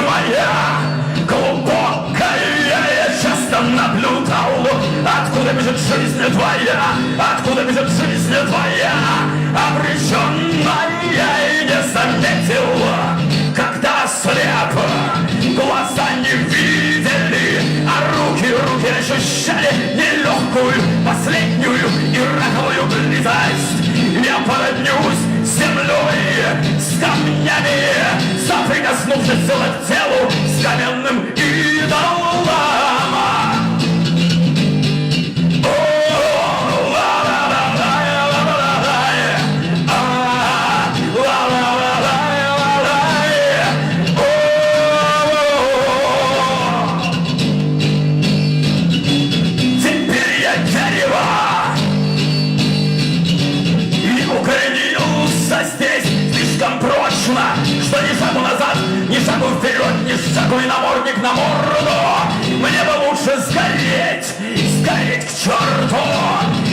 моя глубокая Я часто наблюдал Откуда бежит жизнь твоя Откуда бежит жизнь твоя. Обреченная и не заметил Когда слеп Глаза не видели А руки, руки ощущали Нелегкую, последнюю И роковую близость. Я поднюсь землей С камнями. przesuwać ciało z kamiennym и намордник на морду. Мне бы лучше сгореть, сгореть к черту.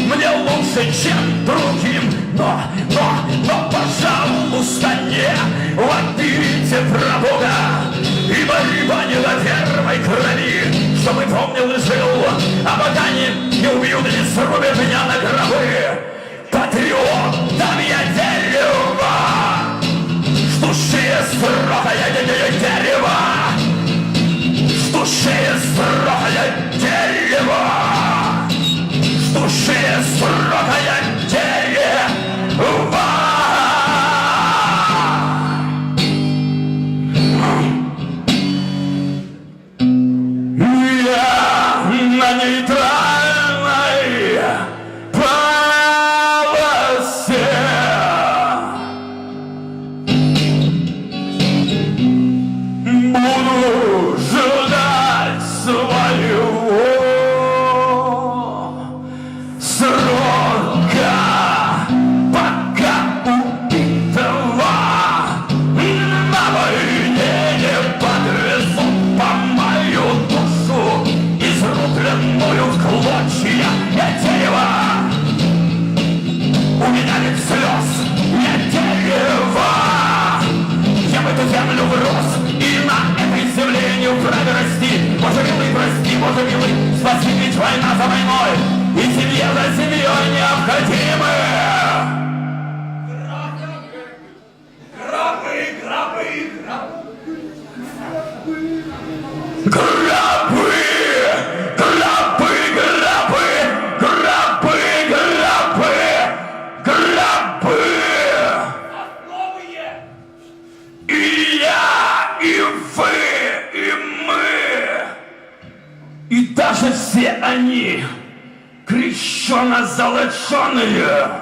Мне лучше, чем другим. Но, но, но, пожалуйста, не вопите про Бога Ибо, ибо не до первой крови. Чтобы помнил и жил. А пока не, не убьют и не срубят меня на гробы. Патриотом я строгое дерево С души строгое дерево. Я на нейтральной врос и на этой земле не вправе расти Боже милый, прости, Боже милый, спаси, ведь война за войной И семья за семьей необходимы Гробы! Гробы! Даже все они крещено-золоченые,